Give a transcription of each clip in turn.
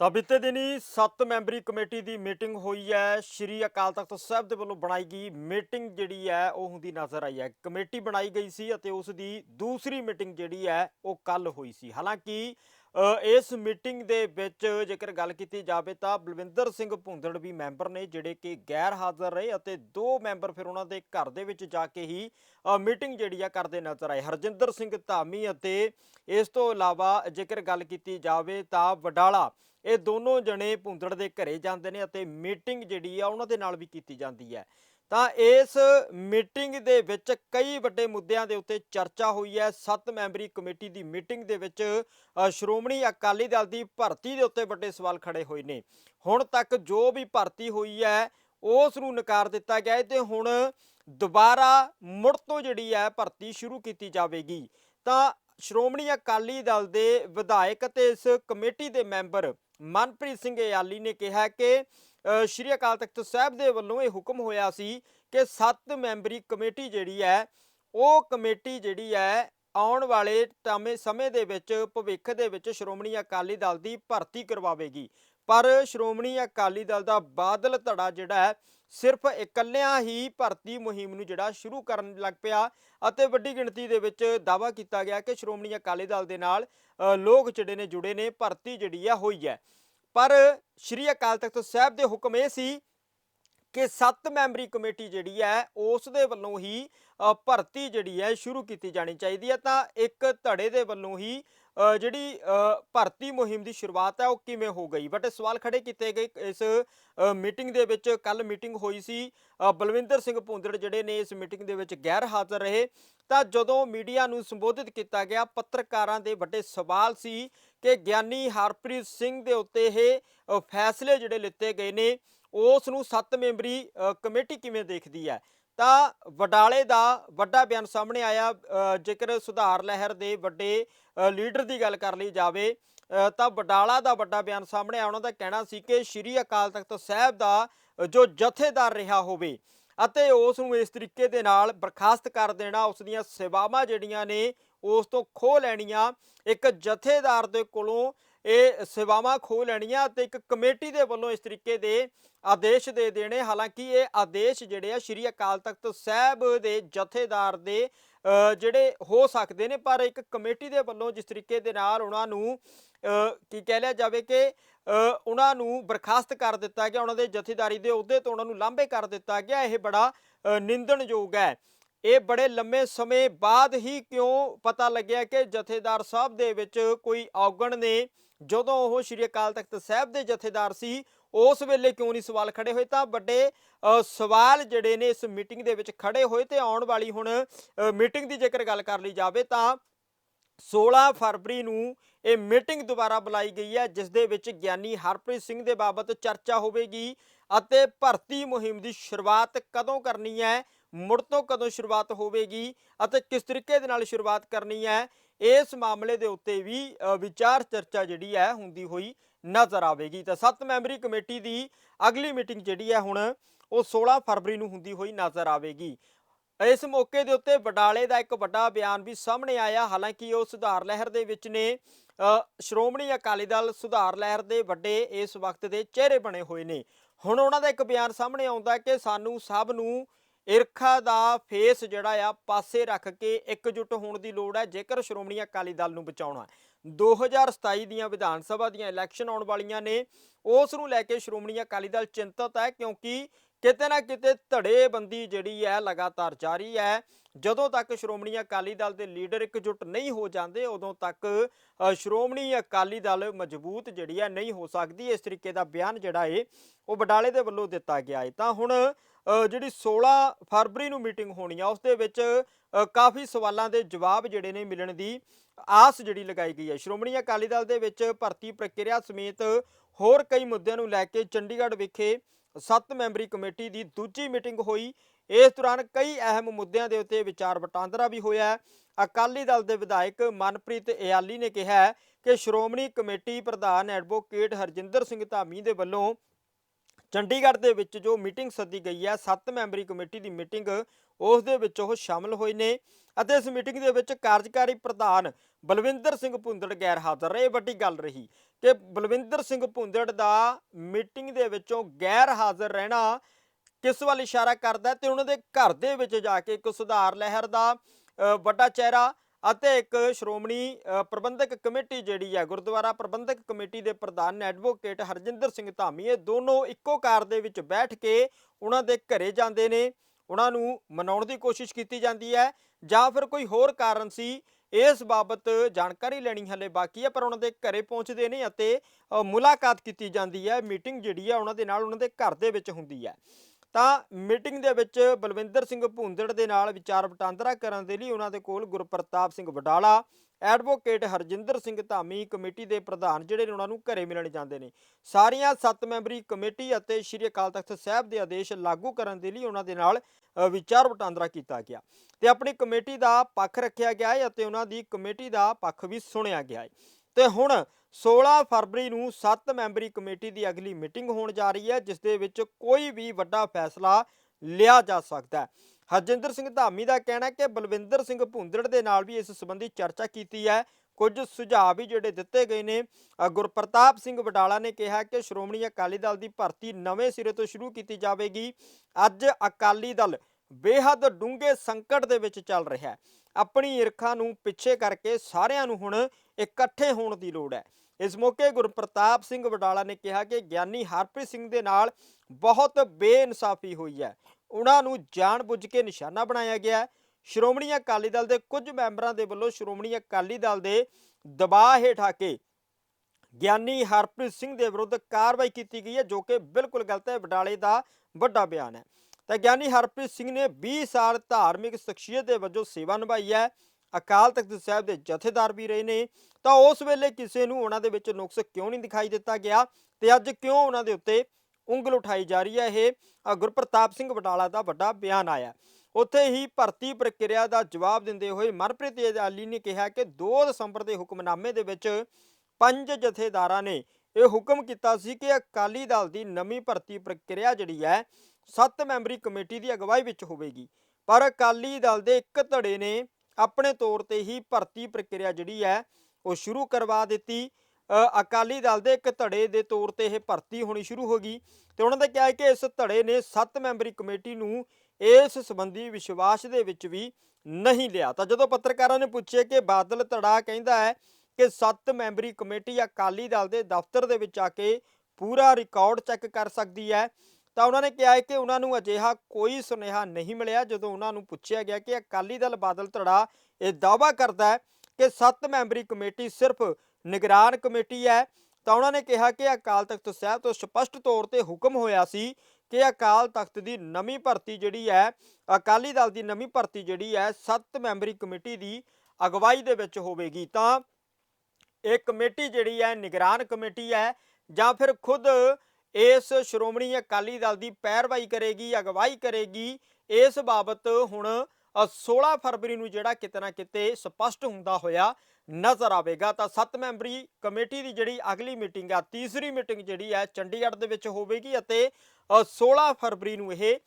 ਤਾਂ ਬੀਤੇ ਦਿਨੀ 7 ਮੈਂਬਰੀ ਕਮੇਟੀ ਦੀ ਮੀਟਿੰਗ ਹੋਈ ਹੈ। ਸ਼੍ਰੀ ਅਕਾਲ ਤਖਤ ਸਾਹਿਬ ਦੇ ਵੱਲੋਂ ਬਣਾਈ ਗਈ ਮੀਟਿੰਗ ਜਿਹੜੀ ਹੈ, ਉਹ ਹੁੰਦੀ ਨਜ਼ਰ ਆਈ ਹੈ। ਕਮੇਟੀ ਬਣਾਈ ਗਈ ਸੀ ਅਤੇ ਉਸ ਦੀ ਦੂਸਰੀ ਮੀਟਿੰਗ ਜਿਹੜੀ ਹੈ, ਉਹ ਕੱਲ ਹੋਈ ਸੀ। ਹਾਲਾਂਕਿ ਇਸ ਮੀਟਿੰਗ ਦੇ ਵਿੱਚ ਜੇਕਰ ਗੱਲ ਕੀਤੀ ਜਾਵੇ ਤਾਂ ਬਲਵਿੰਦਰ ਸਿੰਘ ਭੁੰਦੜ ਵੀ ਮੈਂਬਰ ਨੇ, ਜਿਹੜੇ ਕਿ ਗੈਰ ਹਾਜ਼ਰ ਰਹੇ ਅਤੇ ਦੋ ਮੈਂਬਰ ਫਿਰ ਉਹਨਾਂ ਦੇ ਘਰ ਦੇ ਵਿੱਚ ਜਾ ਕੇ ਹੀ ਮੀਟਿੰਗ ਜਿਹੜੀ ਆ ਕਰਦੇ ਨਜ਼ਰ ਆਏ। ਹਰਜਿੰਦਰ ਸਿੰਘ ਧਾਮੀ ਅਤੇ ਇਸ ਤੋਂ ਇਲਾਵਾ ਜੇਕਰ ਗੱਲ ਕੀਤੀ ਜਾਵੇ ਤਾਂ ਵਡਾਲਾ ਇਹ ਦੋਨੋਂ ਜਣੇ ਭੁੰਦੜ ਦੇ ਘਰੇ ਜਾਂਦੇ ਨੇ ਅਤੇ ਮੀਟਿੰਗ ਜਿਹੜੀ ਆ ਉਹਨਾਂ ਦੇ ਨਾਲ ਵੀ ਕੀਤੀ ਜਾਂਦੀ ਹੈ। ਤਾਂ ਇਸ ਮੀਟਿੰਗ ਦੇ ਵਿੱਚ ਕਈ ਵੱਡੇ ਮੁੱਦਿਆਂ ਦੇ ਉੱਤੇ ਚਰਚਾ ਹੋਈ ਹੈ। ਸੱਤ ਮੈਂਬਰੀ ਕਮੇਟੀ ਦੀ ਮੀਟਿੰਗ ਦੇ ਵਿੱਚ ਸ਼੍ਰੋਮਣੀ ਅਕਾਲੀ ਦਲ ਦੀ ਭਰਤੀ ਦੇ ਉੱਤੇ ਵੱਡੇ ਸਵਾਲ ਖੜੇ ਹੋਏ ਨੇ। ਹੁਣ ਤੱਕ ਜੋ ਵੀ ਭਰਤੀ ਹੋਈ ਹੈ, ਉਸ ਨੂੰ ਨਕਾਰ ਦਿੱਤਾ ਗਿਆ ਹੈ ਤੇ ਹੁਣ ਦੁਬਾਰਾ ਮੁੜ ਤੋਂ ਜਿਹੜੀ ਹੈ ਭਰਤੀ ਸ਼ੁਰੂ ਕੀਤੀ ਜਾਵੇਗੀ। ਤਾਂ ਸ਼੍ਰੋਮਣੀ ਅਕਾਲੀ ਦਲ ਦੇ ਵਿਧਾਇਕ ਅਤੇ ਇਸ ਕਮੇਟੀ ਦੇ ਮੈਂਬਰ ਮਨਪ੍ਰੀਤ ਸਿੰਘ ਇਆਲੀ ਨੇ ਕਿਹਾ ਕਿ ਸ਼੍ਰੀ ਅਕਾਲ ਤਖਤ ਸਾਹਿਬ ਦੇ ਵੱਲੋਂ ਇਹ ਹੁਕਮ ਹੋਇਆ ਸੀ ਕਿ 7 ਮੈਂਬਰੀ ਕਮੇਟੀ ਜਿਹੜੀ ਹੈ, ਉਹ ਕਮੇਟੀ ਜਿਹੜੀ ਹੈ, ਆਉਣ ਵਾਲੇ ਟਾਮੇ ਸਮੇਂ ਦੇ ਵਿੱਚ, ਭਵਿੱਖ ਦੇ ਵਿੱਚ ਸ਼੍ਰੋਮਣੀ ਅਕਾਲੀ ਦਲ ਦੀ ਭਰਤੀ ਕਰਵਾਵੇਗੀ। ਪਰ ਸ਼੍ਰੋਮਣੀ ਅਕਾਲੀ ਦਲ ਦਾ ਬਾਦਲ ਧੜਾ ਜਿਹੜਾ ਹੈ, ਸਿਰਫ ਇਕੱਲਿਆਂ ਹੀ ਭਰਤੀ ਮੁਹਿੰਮ ਨੂੰ ਜਿਹੜਾ ਸ਼ੁਰੂ ਕਰਨ ਲੱਗ ਪਿਆ ਅਤੇ ਵੱਡੀ ਗਿਣਤੀ ਦੇ ਵਿੱਚ ਦਾਵਾ ਕੀਤਾ ਗਿਆ ਕਿ ਸ਼੍ਰੋਮਣੀ ਅਕਾਲੀ ਦਲ ਦੇ ਨਾਲ ਲੋਕ ਜਿਹੜੇ ਨੇ ਜੁੜੇ ਨੇ, ਭਰਤੀ ਜਿਹੜੀ ਆ ਹੋਈ ਹੈ। ਪਰ ਸ਼੍ਰੀ ਅਕਾਲ ਤਖਤ ਸਾਹਿਬ ਦੇ ਹੁਕਮ ਇਹ ਸੀ ਕਿ 7 ਮੈਂਬਰੀ ਕਮੇਟੀ ਜਿਹੜੀ ਹੈ, ਉਸ ਦੇ ਵੱਲੋਂ ਹੀ ਭਰਤੀ ਜਿਹੜੀ ਹੈ ਸ਼ੁਰੂ ਕੀਤੀ ਜਾਣੀ ਚਾਹੀਦੀ ਹੈ। ਤਾਂ ਇੱਕ ਧੜੇ ਦੇ ਵੱਲੋਂ ਹੀ ਜਿਹੜੀ ਭਰਤੀ ਮੁਹਿੰਮ ਦੀ ਸ਼ੁਰੂਆਤ ਹੈ, ਉਹ ਕਿਵੇਂ ਹੋ ਗਈ? ਬਟ ਸਵਾਲ ਖੜੇ ਕੀਤੇ ਗਏ ਇਸ ਮੀਟਿੰਗ ਦੇ ਵਿੱਚ ਕੱਲ ਮੀਟਿੰਗ ਹੋਈ ਸੀ। ਬਲਵਿੰਦਰ ਸਿੰਘ ਭੁੰਦੜ ਜਿਹੜੇ ਨੇ ਇਸ ਮੀਟਿੰਗ ਦੇ ਵਿੱਚ ਗੈਰ ਹਾਜ਼ਰ ਰਹੇ। ਤਾਂ ਜਦੋਂ ਮੀਡੀਆ ਨੂੰ ਸੰਬੋਧਿਤ ਕੀਤਾ ਗਿਆ, ਪੱਤਰਕਾਰਾਂ ਦੇ ਵੱਡੇ ਸਵਾਲ ਸੀ ਕਿ ਗਿਆਨੀ ਹਰਪ੍ਰੀਤ ਸਿੰਘ ਦੇ ਉੱਤੇ ਇਹ ਫੈਸਲੇ ਜਿਹੜੇ ਲਿੱਤੇ ਗਏ ਨੇ, ਉਸ ਨੂੰ 7 ਮੈਂਬਰੀ ਕਮੇਟੀ ਕਿਵੇਂ ਦੇਖਦੀ ਹੈ? ਤਾਂ ਵਡਾਲੇ ਦਾ ਵੱਡਾ ਬਿਆਨ ਸਾਹਮਣੇ ਆਇਆ। ਜੇਕਰ ਸੁਧਾਰ ਲਹਿਰ ਦੇ ਵੱਡੇ ਲੀਡਰ ਦੀ ਗੱਲ ਕਰ ਲਈ ਜਾਵੇ ਤਾਂ ਵਡਾਲਾ ਦਾ ਵੱਡਾ ਬਿਆਨ ਸਾਹਮਣੇ ਆਇਆ। ਉਹਨਾਂ ਦਾ ਕਹਿਣਾ ਸੀ ਕਿ ਸ਼੍ਰੀ ਅਕਾਲ ਤਖਤ ਸਾਹਿਬ ਦਾ ਜੋ ਜਥੇਦਾਰ ਰਿਹਾ ਹੋਵੇ ਅਤੇ ਉਸ ਨੂੰ ਇਸ ਤਰੀਕੇ ਦੇ ਨਾਲ ਬਰਖਾਸਤ ਕਰ ਦੇਣਾ, ਉਸ ਦੀਆਂ ਸੇਵਾਵਾਂ ਜਿਹੜੀਆਂ ਨੇ, ਉਸ ਤੋਂ ਖੋਹ ਲੈਣੀਆਂ। ਇੱਕ ਜਥੇਦਾਰ ਦੇ ਕੋਲੋਂ ਇਹ ਸੇਵਾਵਾਂ ਖੋਹ ਲੈਣੀਆਂ ਤੇ ਇੱਕ ਕਮੇਟੀ ਦੇ ਵੱਲੋਂ ਇਸ ਤਰੀਕੇ ਦੇ ਆਦੇਸ਼ ਦੇ ਦੇਣੇ। ਹਾਲਾਂਕਿ ਇਹ ਆਦੇਸ਼ ਜਿਹੜੇ ਆ, ਸ਼੍ਰੀ ਅਕਾਲ ਤਖਤ ਸਾਹਿਬ ਦੇ ਜਥੇਦਾਰ ਦੇ ਜਿਹੜੇ ਹੋ ਸਕਦੇ ਨੇ, ਪਰ ਇੱਕ ਕਮੇਟੀ ਦੇ ਵੱਲੋਂ ਜਿਸ ਤਰੀਕੇ ਦੇ ਨਾਲ ਉਹਨਾਂ ਨੂੰ ਕੀ ਕਹਿ ਲਿਆ ਜਾਵੇ ਕਿ ਉਹਨਾਂ ਨੂੰ ਬਰਖਾਸਤ ਕਰ ਦਿੱਤਾ ਗਿਆ, ਉਹਨਾਂ ਦੇ ਜਥੇਦਾਰੀ ਦੇ ਅਹੁਦੇ ਤੋਂ ਉਹਨਾਂ ਨੂੰ ਲਾਂਭੇ ਕਰ ਦਿੱਤਾ ਗਿਆ, ਇਹ ਬੜਾ ਨਿੰਦਣਯੋਗ ਹੈ। ਇਹ ਬੜੇ ਲੰਮੇ ਸਮੇਂ ਬਾਅਦ ਹੀ ਕਿਉਂ ਪਤਾ ਲੱਗਿਆ ਕਿ ਜਥੇਦਾਰ ਸਾਹਿਬ ਦੇ ਵਿੱਚ ਕੋਈ ਔਗਣ ਨੇ ਜਦੋਂ ਉਹ ਸ਼੍ਰੀ ਅਕਾਲ ਤਖਤ ਸਾਹਿਬ ਦੇ ਜਥੇਦਾਰ ਸੀ, ਉਸ ਵੇਲੇ ਕਿਉਂ ਨਹੀਂ ਸਵਾਲ ਖੜੇ ਹੋਏ? ਤਾਂ ਵੱਡੇ ਸਵਾਲ ਜਿਹੜੇ ਨੇ ਇਸ ਮੀਟਿੰਗ ਦੇ ਵਿੱਚ ਖੜੇ ਹੋਏ ਤੇ ਆਉਣ ਵਾਲੀ ਹੁਣ ਮੀਟਿੰਗ ਦੀ ਜੇਕਰ ਗੱਲ ਕਰ ਲਈ ਜਾਵੇ ਤਾਂ 16 ਫਰਵਰੀ ਨੂੰ ਇਹ ਮੀਟਿੰਗ ਦੁਬਾਰਾ ਬੁਲਾਈ ਗਈ ਹੈ, ਜਿਸ ਦੇ ਵਿੱਚ ਗਿਆਨੀ ਹਰਪ੍ਰੀਤ ਸਿੰਘ ਦੇ ਬਾਬਤ ਚਰਚਾ ਹੋਵੇਗੀ ਅਤੇ ਭਰਤੀ ਮੁਹਿੰਮ ਦੀ ਸ਼ੁਰੂਆਤ ਕਦੋਂ ਕਰਨੀ ਹੈ, ਮੁੜ ਤੋਂ ਕਦੋਂ ਸ਼ੁਰੂਆਤ ਹੋਵੇਗੀ ਅਤੇ ਕਿਸ ਤਰੀਕੇ ਦੇ ਨਾਲ ਸ਼ੁਰੂਆਤ ਕਰਨੀ ਹੈ ਇਸ ਮਾਮਲੇ ਦੇ ਉੱਤੇ ਵੀ ਵਿਚਾਰ ਚਰਚਾ ਜਿਹੜੀ ਹੈ ਹੁੰਦੀ ਹੋਈ ਨਜ਼ਰ ਆਵੇਗੀ। ਤਾਂ 7 ਮੈਂਬਰੀ ਕਮੇਟੀ ਦੀ ਅਗਲੀ ਮੀਟਿੰਗ ਜਿਹੜੀ ਹੈ ਹੁਣ ਉਹ 16 ਫਰਵਰੀ ਨੂੰ ਹੁੰਦੀ ਹੋਈ ਨਜ਼ਰ ਆਵੇਗੀ। ਇਸ ਮੌਕੇ ਦੇ ਉੱਤੇ ਬਟਾਲੇ ਦਾ ਇੱਕ ਵੱਡਾ ਬਿਆਨ ਵੀ ਸਾਹਮਣੇ ਆਇਆ। ਹਾਲਾਂਕਿ ਉਹ ਸੁਧਾਰ ਲਹਿਰ ਦੇ ਵਿੱਚ ਨੇ। ਸ਼੍ਰੋਮਣੀ ਅਕਾਲੀ ਦਲ ਸੁਧਾਰ ਲਹਿਰ ਦੇ ਵੱਡੇ ਇਸ ਵਕਤ ਦੇ ਚਿਹਰੇ ਬਣੇ ਹੋਏ ਨੇ। ਹੁਣ ਉਹਨਾਂ ਦਾ ਇੱਕ ਬਿਆਨ ਸਾਹਮਣੇ ਆਉਂਦਾ ਕਿ ਸਾਨੂੰ ਸਭ ਨੂੰ ਈਰਖਾ ਦਾ ਫੇਸ ਜਿਹੜਾ ਆ ਪਾਸੇ ਰੱਖ ਕੇ ਇਕਜੁੱਟ ਹੋਣ ਦੀ ਲੋੜ ਹੈ, ਜੇਕਰ ਸ਼੍ਰੋਮਣੀ ਅਕਾਲੀ ਦਲ ਨੂੰ ਬਚਾਉਣਾ ਹੈ। 2027 ਦੀਆਂ ਵਿਧਾਨ ਸਭਾ ਦੀਆਂ ਇਲੈਕਸ਼ਨ ਆਉਣ ਵਾਲੀਆਂ ਨੇ, ਉਸ ਨੂੰ ਲੈ ਕੇ ਸ਼੍ਰੋਮਣੀ ਅਕਾਲੀ ਦਲ ਚਿੰਤਤ ਹੈ, ਕਿਉਂਕਿ ਕਿਤੇ ਨਾ ਕਿਤੇ ਧੜੇਬੰਦੀ ਜਿਹੜੀ ਹੈ ਲਗਾਤਾਰ ਜਾਰੀ ਹੈ। ਜਦੋਂ ਤੱਕ ਸ਼੍ਰੋਮਣੀ ਅਕਾਲੀ ਦਲ ਦੇ ਲੀਡਰ ਇਕਜੁੱਟ ਨਹੀਂ ਹੋ ਜਾਂਦੇ, ਉਦੋਂ ਤੱਕ ਸ਼੍ਰੋਮਣੀ ਅਕਾਲੀ ਦਲ ਮਜ਼ਬੂਤ ਜਿਹੜੀ ਹੈ ਨਹੀਂ ਹੋ ਸਕਦੀ। ਇਸ ਤਰੀਕੇ ਦਾ ਬਿਆਨ ਜਿਹੜਾ ਏ, ਉਹ ਬਡਾਲੇ ਦੇ ਵੱਲੋਂ ਦਿੱਤਾ ਗਿਆ ਹੈ ਤਾਂ ਹੁਣ ਜਿਹੜੀ 16 ਫਰਵਰੀ ਨੂੰ ਮੀਟਿੰਗ ਹੋਣੀ ਆ ਉਸ ਦੇ ਵਿੱਚ ਕਾਫੀ ਸਵਾਲਾਂ ਦੇ ਜਵਾਬ ਜਿਹੜੇ ਨੇ ਮਿਲਣ ਦੀ ਆਸ ਜਿਹੜੀ ਲਗਾਈ ਗਈ ਹੈ। ਸ਼੍ਰੋਮਣੀ ਅਕਾਲੀ ਦਲ ਦੇ ਵਿੱਚ ਭਰਤੀ ਪ੍ਰਕਿਰਿਆ ਸਮੇਤ ਹੋਰ ਕਈ ਮੁੱਦਿਆਂ ਨੂੰ ਲੈ ਕੇ ਚੰਡੀਗੜ੍ਹ ਵਿਖੇ 7 ਮੈਂਬਰੀ ਕਮੇਟੀ ਦੀ ਦੂਜੀ ਮੀਟਿੰਗ ਹੋਈ। ਇਸ ਦੌਰਾਨ ਕਈ ਅਹਿਮ ਮੁੱਦਿਆਂ ਦੇ ਉੱਤੇ ਵਿਚਾਰ ਵਟਾਂਦਰਾ ਵੀ ਹੋਇਆ। ਅਕਾਲੀ ਦਲ ਦੇ ਵਿਧਾਇਕ ਮਨਪ੍ਰੀਤ ਇਆਲੀ ਨੇ ਕਿਹਾ ਕਿ ਸ਼੍ਰੋਮਣੀ ਕਮੇਟੀ ਪ੍ਰਧਾਨ ਐਡਵੋਕੇਟ ਹਰਜਿੰਦਰ ਸਿੰਘ ਧਾਮੀ ਦੇ ਵੱਲੋਂ ਚੰਡੀਗੜ੍ਹ ਦੇ ਵਿੱਚ ਜੋ ਮੀਟਿੰਗ ਸੱਦੀ ਗਈ ਹੈ 7 ਮੈਂਬਰੀ ਕਮੇਟੀ ਦੀ ਮੀਟਿੰਗ, ਉਸ ਦੇ ਵਿੱਚ ਉਹ ਸ਼ਾਮਲ ਹੋਏ ਨੇ ਅਤੇ ਇਸ ਮੀਟਿੰਗ ਦੇ ਵਿੱਚ ਕਾਰਜਕਾਰੀ ਪ੍ਰਧਾਨ ਬਲਵਿੰਦਰ ਸਿੰਘ ਭੁੰਦੜ ਗੈਰ ਹਾਜ਼ਰ ਰਹੇ। ਵੱਡੀ ਗੱਲ ਰਹੀ ਕਿ ਬਲਵਿੰਦਰ ਸਿੰਘ ਭੁੰਦੜ ਦਾ ਮੀਟਿੰਗ ਦੇ ਵਿੱਚੋਂ ਗੈਰ ਹਾਜ਼ਰ ਰਹਿਣਾ ਕਿਸ ਵੱਲ ਇਸ਼ਾਰਾ ਕਰਦਾ ਹੈ ਤੇ ਉਹਨਾਂ ਦੇ ਘਰ ਦੇ ਵਿੱਚ ਜਾ ਕੇ ਇੱਕ ਸੁਧਾਰ ਲਹਿਰ ਦਾ ਵੱਡਾ ਚਿਹਰਾ ਅਤੇ ਇੱਕ ਸ਼੍ਰੋਮਣੀ ਪ੍ਰਬੰਧਕ ਕਮੇਟੀ ਜਿਹੜੀ ਹੈ, ਗੁਰਦੁਆਰਾ ਪ੍ਰਬੰਧਕ ਕਮੇਟੀ ਦੇ ਪ੍ਰਧਾਨ ਐਡਵੋਕੇਟ ਹਰਜਿੰਦਰ ਸਿੰਘ ਧਾਮੀ, ਇਹ ਦੋਨੋਂ ਇੱਕੋ ਕਾਰ ਦੇ ਵਿੱਚ ਬੈਠ ਕੇ ਉਹਨਾਂ ਦੇ ਘਰੇ ਜਾਂਦੇ ਨੇ। ਉਹਨਾਂ ਨੂੰ ਮਨਾਉਣ ਦੀ ਕੋਸ਼ਿਸ਼ ਕੀਤੀ ਜਾਂਦੀ ਹੈ ਜਾਂ ਫਿਰ ਕੋਈ ਹੋਰ ਕਾਰਨ ਸੀ, ਇਸ ਬਾਬਤ ਜਾਣਕਾਰੀ ਲੈਣੀ ਹਲੇ ਬਾਕੀ ਹੈ, ਪਰ ਉਹਨਾਂ ਦੇ ਘਰੇ ਪਹੁੰਚਦੇ ਨੇ ਅਤੇ ਮੁਲਾਕਾਤ ਕੀਤੀ ਜਾਂਦੀ ਹੈ। ਮੀਟਿੰਗ ਜਿਹੜੀ ਹੈ, ਉਹਨਾਂ ਦੇ ਨਾਲ ਉਹਨਾਂ ਦੇ ਘਰ ਦੇ ਵਿੱਚ ਹੁੰਦੀ ਹੈ। ਤਾਂ ਮੀਟਿੰਗ ਦੇ ਵਿੱਚ ਬਲਵਿੰਦਰ ਸਿੰਘ ਭੁੰਦੜ ਦੇ ਨਾਲ ਵਿਚਾਰ ਵਟਾਂਦਰਾ ਕਰਨ ਦੇ ਲਈ ਉਹਨਾਂ ਦੇ ਕੋਲ ਗੁਰਪ੍ਰਤਾਪ ਸਿੰਘ ਵਡਾਲਾ, ਐਡਵੋਕੇਟ ਹਰਜਿੰਦਰ ਸਿੰਘ ਧਾਮੀ, ਕਮੇਟੀ ਦੇ ਪ੍ਰਧਾਨ ਜਿਹੜੇ ਨੇ ਉਹਨਾਂ ਨੂੰ ਘਰੇ ਮਿਲਣ ਜਾਂਦੇ ਨੇ। ਸਾਰੀਆਂ 7 ਮੈਂਬਰੀ ਕਮੇਟੀ ਅਤੇ ਸ਼੍ਰੀ ਅਕਾਲ ਤਖਤ ਸਾਹਿਬ ਦੇ ਆਦੇਸ਼ ਲਾਗੂ ਕਰਨ ਦੇ ਲਈ ਉਹਨਾਂ ਦੇ ਨਾਲ ਵਿਚਾਰ ਵਟਾਂਦਰਾ ਕੀਤਾ ਗਿਆ। ਤੇ ਆਪਣੀ ਕਮੇਟੀ ਦਾ ਪੱਖ ਰੱਖਿਆ ਗਿਆ ਹੈ ਅਤੇ ਉਹਨਾਂ ਦੀ ਕਮੇਟੀ ਦਾ ਪੱਖ ਵੀ ਸੁਣਿਆ ਗਿਆ ਹੈ। ਤੇ ਹੁਣ 16 ਫਰਵਰੀ ਨੂੰ 7 ਮੈਂਬਰੀ ਕਮੇਟੀ ਦੀ ਅਗਲੀ ਮੀਟਿੰਗ ਹੋਣ ਜਾ ਰਹੀ ਹੈ, ਜਿਸ ਦੇ ਵਿੱਚ ਕੋਈ ਵੀ ਵੱਡਾ ਫੈਸਲਾ ਲਿਆ ਜਾ ਸਕਦਾ ਹੈ। ਹਰਜਿੰਦਰ ਸਿੰਘ ਧਾਮੀ ਦਾ ਕਹਿਣਾ ਹੈ ਕਿ ਬਲਵਿੰਦਰ ਸਿੰਘ ਭੁੰਦੜ ਦੇ ਨਾਲ ਵੀ ਇਸ ਸੰਬੰਧੀ ਚਰਚਾ ਕੀਤੀ ਹੈ। ਕੁਝ ਸੁਝਾਅ ਵੀ ਜਿਹੜੇ ਦਿੱਤੇ ਗਏ ਨੇ। ਗੁਰਪ੍ਰਤਾਪ ਸਿੰਘ ਵਡਾਲਾ ਨੇ ਕਿਹਾ ਕਿ ਸ਼੍ਰੋਮਣੀ ਅਕਾਲੀ ਦਲ ਦੀ ਭਰਤੀ ਨਵੇਂ ਸਿਰੇ ਤੋਂ ਸ਼ੁਰੂ ਕੀਤੀ ਜਾਵੇਗੀ। ਅੱਜ ਅਕਾਲੀ ਦਲ ਬੇਹੱਦ ਡੂੰਘੇ ਸੰਕਟ ਦੇ ਵਿੱਚ ਚੱਲ ਰਿਹਾ ਹੈ। ਆਪਣੀ ਈਰਖਾ ਨੂੰ ਪਿੱਛੇ ਕਰਕੇ ਸਾਰਿਆਂ ਨੂੰ ਹੁਣ ਇਕੱਠੇ ਹੋਣ ਦੀ ਲੋੜ ਹੈ। ਇਸ ਮੌਕੇ ਗੁਰਪ੍ਰਤਾਪ ਸਿੰਘ ਵਡਾਲਾ ਨੇ ਕਿਹਾ ਕਿ ਗਿਆਨੀ ਹਰਪ੍ਰੀਤ ਸਿੰਘ ਦੇ ਨਾਲ ਬਹੁਤ ਬੇਇਨਸਾਫੀ ਹੋਈ ਹੈ। ਉਹਨਾਂ ਨੂੰ ਜਾਣਬੁੱਝ ਕੇ ਨਿਸ਼ਾਨਾ ਬਣਾਇਆ ਗਿਆ ਹੈ। ਸ਼੍ਰੋਮਣੀ ਅਕਾਲੀ ਦਲ ਦੇ ਕੁਝ ਮੈਂਬਰਾਂ ਦੇ ਵੱਲੋਂ ਸ਼੍ਰੋਮਣੀ ਅਕਾਲੀ ਦਲ ਦੇ ਦਬਾਅ ਹੇਠ ਆ ਕੇ ਗਿਆਨੀ ਹਰਪ੍ਰੀਤ ਸਿੰਘ ਦੇ ਵਿਰੁੱਧ ਕਾਰਵਾਈ ਕੀਤੀ ਗਈ ਹੈ, ਜੋ ਕਿ ਬਿਲਕੁਲ ਗਲਤ ਹੈ। ਵਡਾਲੇ ਦਾ ਵੱਡਾ ਬਿਆਨ ਹੈ। ਤਾਂ ਗਿਆਨੀ ਹਰਪ੍ਰੀਤ ਸਿੰਘ ਨੇ 20 ਸਾਲ ਧਾਰਮਿਕ ਸ਼ਖਸੀਅਤ ਦੇ ਵਜੋਂ ਸੇਵਾ ਨਿਭਾਈ ਹੈ। ਅਕਾਲ ਤਖਤ ਸਾਹਿਬ ਦੇ ਜਥੇਦਾਰ ਵੀ ਰਹੇ ਨੇ, ਤਾਂ ਉਸ ਵੇਲੇ ਕਿਸੇ ਨੂੰ ਉਹਨਾਂ ਦੇ ਵਿੱਚ ਨੁਕਸ ਕਿਉਂ ਨਹੀਂ ਦਿਖਾਈ ਦਿੱਤਾ ਗਿਆ ਤੇ ਅੱਜ ਕਿਉਂ ਉਹਨਾਂ ਦੇ ਉੱਤੇ ਉਂਗਲ ਉਠਾਈ ਜਾ ਰਹੀ ਹੈ ਇਹ ਗੁਰਪ੍ਰਤਾਪ ਸਿੰਘ ਬਟਾਲਾ ਦਾ ਵੱਡਾ ਬਿਆਨ ਆਇਆ। ਉੱਥੇ ਹੀ ਭਰਤੀ ਪ੍ਰਕਿਰਿਆ ਦਾ ਜਵਾਬ ਦਿੰਦੇ ਹੋਏ ਮਨਪ੍ਰੀਤ ਅਦਾਲੀ ਨੇ ਕਿਹਾ ਕਿ 2 ਦਸੰਬਰ ਦੇ ਹੁਕਮਨਾਮੇ ਦੇ ਵਿੱਚ ਪੰਜ ਜਥੇਦਾਰਾਂ ਨੇ ਇਹ ਹੁਕਮ ਕੀਤਾ ਸੀ ਕਿ ਅਕਾਲੀ ਦਲ ਦੀ ਨਵੀਂ ਭਰਤੀ ਪ੍ਰਕਿਰਿਆ ਜਿਹੜੀ ਹੈ, ਸੱਤ ਮੈਂਬਰੀ ਕਮੇਟੀ ਦੀ ਅਗਵਾਈ ਵਿੱਚ ਹੋਵੇਗੀ। ਪਰ ਅਕਾਲੀ ਦਲ ਦੇ ਇੱਕ ਧੜੇ ਨੇ ਆਪਣੇ ਤੌਰ ਤੇ ਹੀ ਭਰਤੀ ਪ੍ਰਕਿਰਿਆ ਜਿਹੜੀ ਹੈ, ਉਹ ਸ਼ੁਰੂ ਕਰਵਾ ਦਿੱਤੀ। ਅਕਾਲੀ ਦਲ ਦੇ ਇੱਕ ਧੜੇ ਦੇ ਤੌਰ ਤੇ ਇਹ ਭਰਤੀ ਹੋਣੀ ਸ਼ੁਰੂ ਹੋ ਗਈ ਤੇ ਉਹਨਾਂ ਦਾ ਕਿਹਾ ਹੈ ਕਿ ਇਸ ਧੜੇ ਨੇ ਸੱਤ ਮੈਂਬਰੀ ਕਮੇਟੀ ਨੂੰ ਇਸ ਸੰਬੰਧੀ ਵਿਸ਼ਵਾਸ ਦੇ ਵਿੱਚ ਵੀ ਨਹੀਂ ਲਿਆ। ਤਾਂ ਜਦੋਂ ਪੱਤਰਕਾਰਾਂ ਨੇ ਪੁੱਛਿਆ ਕਿ ਬਾਦਲ ਧੜਾ ਕਹਿੰਦਾ ਹੈ ਕਿ ਸੱਤ ਮੈਂਬਰੀ ਕਮੇਟੀ ਅਕਾਲੀ ਦਲ ਦੇ ਦਫ਼ਤਰ ਦੇ ਵਿੱਚ ਆ ਕੇ ਪੂਰਾ ਰਿਕਾਰਡ ਚੈੱਕ ਕਰ ਸਕਦੀ ਹੈ ਤਾਂ ਉਹਨਾਂ ਨੇ ਕਿਹਾ ਹੈ ਕਿ ਉਹਨਾਂ ਨੂੰ ਅਜਿਹਾ ਕੋਈ ਸੁਨੇਹਾ ਨਹੀਂ ਮਿਲਿਆ ਜਦੋਂ ਉਹਨਾਂ ਨੂੰ ਪੁੱਛਿਆ ਗਿਆ ਕਿ ਅਕਾਲੀ ਦਲ ਬਾਦਲ ਧੜਾ ਇਹ ਦਾਅਵਾ ਕਰਦਾ ਹੈ ਕਿ ਸੱਤ ਮੈਂਬਰੀ ਕਮੇਟੀ ਸਿਰਫ ਨਿਗਰਾਨ ਕਮੇਟੀ ਹੈ। ਤਾਂ ਉਹਨਾਂ ਨੇ ਕਿਹਾ ਕਿ ਅਕਾਲ ਤਖਤ ਸਾਹਿਬ ਤੋਂ ਸਪਸ਼ਟ ਤੌਰ ਤੇ ਹੁਕਮ ਹੋਇਆ ਸੀ ਕਿ ਅਕਾਲ ਤਖਤ ਦੀ ਨਵੀਂ ਭਰਤੀ ਜਿਹੜੀ ਹੈ, ਅਕਾਲੀ ਦਲ ਦੀ ਨਵੀਂ ਭਰਤੀ ਜਿਹੜੀ ਹੈ, ਸੱਤ ਮੈਂਬਰੀ ਕਮੇਟੀ ਦੀ ਅਗਵਾਈ ਦੇ ਵਿੱਚ ਹੋਵੇਗੀ। ਤਾਂ ਇਹ ਕਮੇਟੀ ਜਿਹੜੀ ਹੈ, ਨਿਗਰਾਨ ਕਮੇਟੀ ਹੈ ਜਾਂ ਫਿਰ ਖੁਦ ਇਸ ਸ਼੍ਰੋਮਣੀ ਅਕਾਲੀ ਦਲ ਦੀ ਪੈਰਵਾਈ ਕਰੇਗੀ ਅਗਵਾਈ ਕਰੇਗੀ। ਇਸ ਬਾਬਤ ਹੁਣ ਅ, 16 ਫਰਵਰੀ ਨੂੰ ਜਿਹੜਾ ਕਿਤੇ ਨਾ ਕਿਤੇ ਸਪਸ਼ਟ ਹੁੰਦਾ ਹੋਇਆ ਨਜ਼ਰ ਆਵੇਗਾ। ਤਾਂ 7 ਮੈਂਬਰੀ ਕਮੇਟੀ ਦੀ ਜਿਹੜੀ ਅਗਲੀ ਮੀਟਿੰਗ ਆ ਤੀਸਰੀ ਮੀਟਿੰਗ ਜਿਹੜੀ ਹੈ ਚੰਡੀਗੜ੍ਹ ਦੇ ਵਿੱਚ ਹੋਵੇਗੀ ਅਤੇ ਅ, 16 ਫਰਵਰੀ ਨੂੰ ਇਹ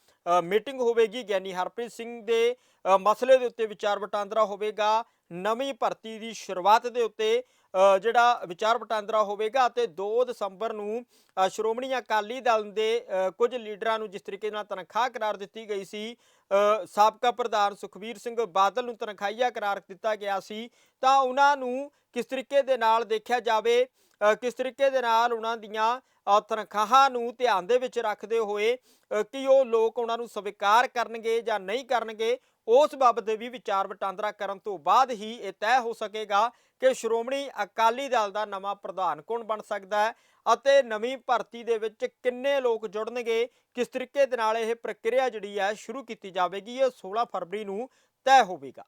ਮੀਟਿੰਗ ਹੋਵੇਗੀ। ਗਿਆਨੀ ਹਰਪ੍ਰੀਤ ਸਿੰਘ ਦੇ ਮਸਲੇ ਦੇ ਉੱਤੇ ਵਿਚਾਰ ਵਟਾਂਦਰਾ ਹੋਵੇਗਾ। ਨਵੀਂ ਭਰਤੀ ਦੀ ਸ਼ੁਰੂਆਤ ਦੇ ਉੱਤੇ ਜਿਹੜਾ ਵਿਚਾਰ ਵਟਾਂਦਰਾ ਹੋਵੇਗਾ ਅਤੇ 2 ਦਸੰਬਰ ਨੂੰ ਸ਼੍ਰੋਮਣੀ ਅਕਾਲੀ ਦਲ ਦੇ ਕੁਝ ਲੀਡਰਾਂ ਨੂੰ ਜਿਸ ਤਰੀਕੇ ਨਾਲ ਤਨਖਾਹ ਕਰਾਰ ਦਿੱਤੀ ਗਈ ਸੀ ਸਾਬਕਾ ਪ੍ਰਧਾਨ ਸੁਖਬੀਰ ਸਿੰਘ ਬਾਦਲ ਨੂੰ ਤਨਖਾਹੀਆ ਕਰਾਰ ਦਿੱਤਾ ਗਿਆ ਸੀ, ਤਾਂ ਉਹਨਾਂ ਨੂੰ ਕਿਸ ਤਰੀਕੇ ਦੇ ਨਾਲ ਦੇਖਿਆ ਜਾਵੇ ਕਿਸ ਤਰੀਕੇ ਦੇ ਨਾਲ ਉਹਨਾਂ ਦੀਆਂ ਤਨਖਾਹਾਂ ਨੂੰ ਧਿਆਨ ਦੇ ਵਿੱਚ ਰੱਖਦੇ ਹੋਏ ਕਿ ਉਹ ਲੋਕ ਉਹਨਾਂ ਨੂੰ ਸਵੀਕਾਰ ਕਰਨਗੇ ਜਾਂ ਨਹੀਂ ਕਰਨਗੇ ਉਸ ਬਾਬਤ ਦੇ ਵੀ ਵਿਚਾਰ ਵਟਾਂਦਰਾ ਕਰਨ ਤੋਂ ਬਾਅਦ ਹੀ ਇਹ ਤੈਅ ਹੋ ਸਕੇਗਾ ਕਿ ਸ਼੍ਰੋਮਣੀ ਅਕਾਲੀ ਦਲ ਦਾ ਨਵਾਂ ਪ੍ਰਧਾਨ ਕੌਣ ਬਣ ਸਕਦਾ ਹੈ ਅਤੇ ਨਵੀਂ ਭਰਤੀ ਦੇ ਵਿੱਚ ਕਿੰਨੇ ਲੋਕ ਜੁੜਨਗੇ, ਕਿਸ ਤਰੀਕੇ ਦੇ ਨਾਲ ਇਹ ਪ੍ਰਕਿਰਿਆ ਜਿਹੜੀ ਹੈ ਸ਼ੁਰੂ ਕੀਤੀ ਜਾਵੇਗੀ, ਇਹ 16 ਫਰਵਰੀ ਨੂੰ ਤੈਅ ਹੋਵੇਗਾ।